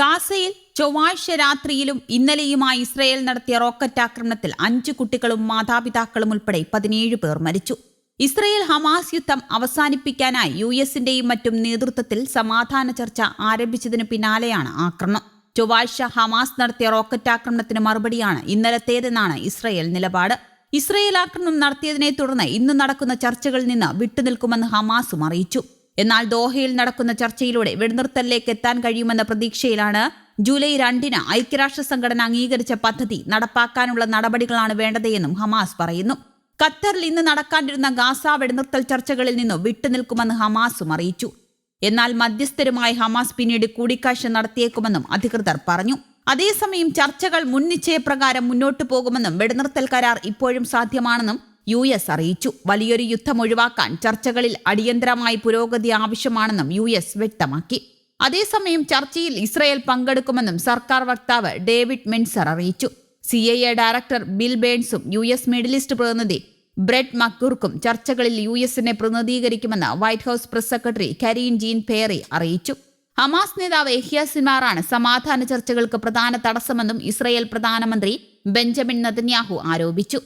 ഗാസയിൽ ചൊവ്വാഴ്ച രാത്രിയിലും ഇന്നലെയുമായി ഇസ്രയേൽ നടത്തിയ റോക്കറ്റ് ആക്രമണത്തിൽ അഞ്ചു കുട്ടികളും മാതാപിതാക്കളും ഉൾപ്പെടെ പതിനേഴ് പേർ മരിച്ചു. ഇസ്രയേൽ ഹമാസ് യുദ്ധം അവസാനിപ്പിക്കാനായി യു എസിന്റെയും മറ്റും നേതൃത്വത്തിൽ സമാധാന ചർച്ച ആരംഭിച്ചതിന് പിന്നാലെയാണ് ആക്രമണം. ചൊവ്വാഴ്ച ഹമാസ് നടത്തിയ റോക്കറ്റ് ആക്രമണത്തിന് മറുപടിയാണ് ഇന്നലത്തേതെന്നാണ് ഇസ്രയേൽ നിലപാട്. ഇസ്രയേൽ ആക്രമണം നടത്തിയതിനെ തുടർന്ന് ഇന്ന് നടക്കുന്ന ചർച്ചകളിൽ നിന്ന് വിട്ടുനിൽക്കുമെന്ന് ഹമാസും അറിയിച്ചു. എന്നാൽ ദോഹയിൽ നടക്കുന്ന ചർച്ചയിലൂടെ വെടിനിർത്തലിലേക്ക് എത്താൻ കഴിയുമെന്ന പ്രതീക്ഷയിലാണ് ജൂലൈ രണ്ടിന് ഐക്യരാഷ്ട്ര സംഘടന അംഗീകരിച്ച പദ്ധതി നടപ്പാക്കാനുള്ള നടപടികളാണ് വേണ്ടതെന്നും ഹമാസ് പറയുന്നു. ഖത്തറിൽ ഇന്ന് നടക്കാണ്ടിരുന്ന ഗാസ വെടിനിർത്തൽ ചർച്ചകളിൽ നിന്നും വിട്ടുനിൽക്കുമെന്ന് ഹമാസും അറിയിച്ചു. എന്നാൽ മധ്യസ്ഥരുമായി ഹമാസ് പിന്നീട് കൂടിക്കാഴ്ച നടത്തിയേക്കുമെന്നും അധികൃതർ പറഞ്ഞു. അതേസമയം ചർച്ചകൾ മുൻ നിശ്ചയപ്രകാരം മുന്നോട്ടു പോകുമെന്നും വെടിനിർത്തൽ കരാർ ഇപ്പോഴും സാധ്യമാണെന്നും യു എസ് അറിയിച്ചു. വലിയൊരു യുദ്ധം ഒഴിവാക്കാൻ ചർച്ചകളിൽ അടിയന്തരമായി പുരോഗതി ആവശ്യമാണെന്നും യു എസ് വ്യക്തമാക്കി. അതേസമയം ചർച്ചയിൽ ഇസ്രയേൽ പങ്കെടുക്കുമെന്നും സർക്കാർ വക്താവ് ഡേവിഡ് മെൻസർ അറിയിച്ചു. C I A director Bill ബേൺസും U S Middle East പ്രതിനിധി ബ്രെഡ് മക്കൂർക്കും ചർച്ചകളിൽ യു എസിനെ പ്രതിനിധീകരിക്കുമെന്ന് White House press secretary Karine Jean Pierre അറിയിച്ചു. ഹമാസ് നേതാവ് എഹിയ സിമാറാണ് സമാധാന ചർച്ചകൾക്ക് പ്രധാന തടസ്സമെന്നും ഇസ്രയേൽ പ്രധാനമന്ത്രി ബെഞ്ചമിൻ നതന്യാഹു ആരോപിച്ചു.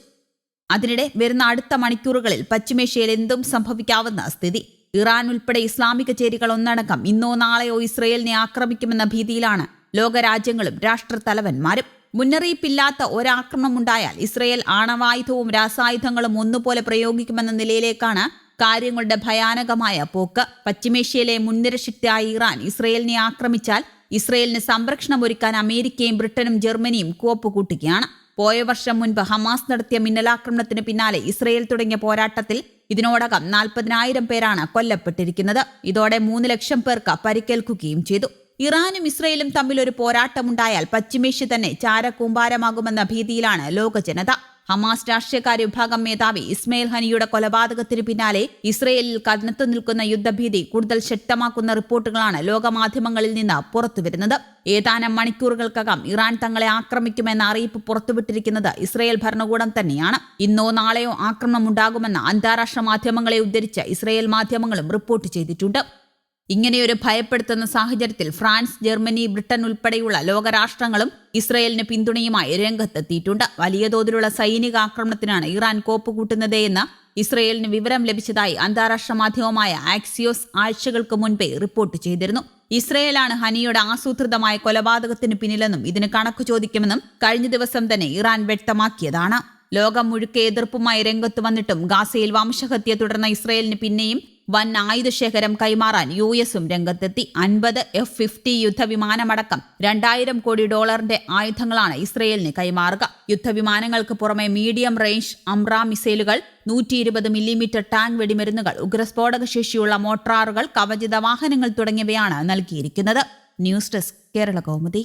അതിനിടെ വരുന്ന അടുത്ത മണിക്കൂറുകളിൽ പശ്ചിമേഷ്യയിൽ എന്തും സംഭവിക്കാവുന്ന സ്ഥിതി. ഇറാൻ ഉൾപ്പെടെ ഇസ്ലാമിക ചേരികൾ ഒന്നടക്കം ഇന്നോ നാളെയോ ഇസ്രയേലിനെ ആക്രമിക്കുമെന്ന ഭീതിയിലാണ് ലോകരാജ്യങ്ങളും രാഷ്ട്രത്തലവന്മാരും. മുന്നറിയിപ്പില്ലാത്ത ഒരാക്രമണം ഉണ്ടായാൽ ഇസ്രയേൽ ആണവായുധവും രാസായുധങ്ങളും ഒന്നുപോലെ പ്രയോഗിക്കുമെന്ന നിലയിലേക്കാണ് കാര്യങ്ങളുടെ ഭയാനകമായ പോക്ക്. പശ്ചിമേഷ്യയിലെ മുൻനിര ശക്തിയായ ഇറാൻ ഇസ്രയേലിനെ ആക്രമിച്ചാൽ ഇസ്രയേലിന് സംരക്ഷണം ഒരുക്കാൻ അമേരിക്കയും ബ്രിട്ടനും ജർമ്മനിയും കോപ്പ് കൂട്ടുകയാണ് പോയ വർഷം മുൻപ് ഹമാസ് നടത്തിയ മിന്നലാക്രമണത്തിന് പിന്നാലെ ഇസ്രയേൽ തുടങ്ങിയ പോരാട്ടത്തിൽ ഇതിനോടകം നാൽപ്പതിനായിരം പേരാണ് കൊല്ലപ്പെട്ടിരിക്കുന്നത്. ഇതോടെ മൂന്ന് ലക്ഷം പേർക്ക് പരിക്കേൽക്കുകയും ചെയ്തു. ഇറാനും ഇസ്രയേലും തമ്മിൽ ഒരു പോരാട്ടമുണ്ടായാൽ പശ്ചിമേഷ്യ തന്നെ ചാരകൂമ്പാരമാകുമെന്ന ഭീതിയിലാണ് ലോക ജനത ഹമാസ് രാഷ്ട്രീയകാര്യ വിഭാഗം മേധാവി ഇസ്മയിൽ ഹനിയുടെ കൊലപാതകത്തിന് പിന്നാലെ ഇസ്രയേലിൽ കനത്തു നിൽക്കുന്ന യുദ്ധഭീതി കൂടുതൽ ശക്തമാക്കുന്ന റിപ്പോർട്ടുകളാണ് ലോകമാധ്യമങ്ങളിൽ നിന്ന് പുറത്തുവരുന്നത്. ഏതാനും മണിക്കൂറുകൾക്കകം ഇറാൻ തങ്ങളെ ആക്രമിക്കുമെന്ന അറിയിപ്പ് പുറത്തുവിട്ടിരിക്കുന്നത് ഇസ്രയേൽ ഭരണകൂടം തന്നെയാണ്. ഇന്നോ നാളെയോ ആക്രമണം ഉണ്ടാകുമെന്ന് അന്താരാഷ്ട്ര മാധ്യമങ്ങളെ ഉദ്ധരിച്ച് ഇസ്രയേൽ മാധ്യമങ്ങളും റിപ്പോർട്ട് ചെയ്തിട്ടുണ്ട്. ഇങ്ങനെയൊരു ഭയപ്പെടുത്തുന്ന സാഹചര്യത്തിൽ ഫ്രാൻസ് ജർമ്മനി ബ്രിട്ടൻ ഉൾപ്പെടെയുള്ള ലോകരാഷ്ട്രങ്ങളും ഇസ്രയേലിന് പിന്തുണയുമായി രംഗത്തെത്തിയിട്ടുണ്ട്. വലിയ തോതിലുള്ള സൈനിക ആക്രമണത്തിനാണ് ഇറാൻ കോപ്പുകൂട്ടുന്നതെന്ന് ഇസ്രയേലിന് വിവരം ലഭിച്ചതായി അന്താരാഷ്ട്ര മാധ്യമമായ ആക്സിയോസ് ആഴ്ചകൾക്ക് മുൻപേ റിപ്പോർട്ട് ചെയ്തിരുന്നു. ഇസ്രയേലാണ് ഹനിയുടെ ആസൂത്രിതമായ കൊലപാതകത്തിന് പിന്നിലെന്നും ഇതിന് കണക്ക് ചോദിക്കുമെന്നും കഴിഞ്ഞ ദിവസം തന്നെ ഇറാൻ വ്യക്തമാക്കിയതാണ്. ലോകം മുഴുക്കെ എതിർപ്പുമായി രംഗത്ത് വന്നിട്ടും ഗാസയിൽ വംശഹത്യ തുടർന്ന ഇസ്രയേലിന് പിന്നെയും വൻ ആയുധശേഖരം കൈമാറാൻ യു എസും രംഗത്തെത്തി. അൻപത് എഫ് ഫിഫ്റ്റി യുദ്ധവിമാനമടക്കം രണ്ടായിരം കോടി ഡോളറിന്റെ ആയുധങ്ങളാണ് ഇസ്രയേലിന് കൈമാറുക. യുദ്ധവിമാനങ്ങൾക്ക് പുറമെ മീഡിയം റേഞ്ച് അംറ മിസൈലുകൾ നൂറ്റി ഇരുപത് മില്ലിമീറ്റർ ടാങ്ക് വെടിമരുന്നുകൾ ഉഗ്രസ്ഫോടക ശേഷിയുള്ള മോട്ടാറുകൾ കവചിത വാഹനങ്ങൾ തുടങ്ങിയവയാണ് നൽകിയിരിക്കുന്നത്. News desk Kerala Kaumudi.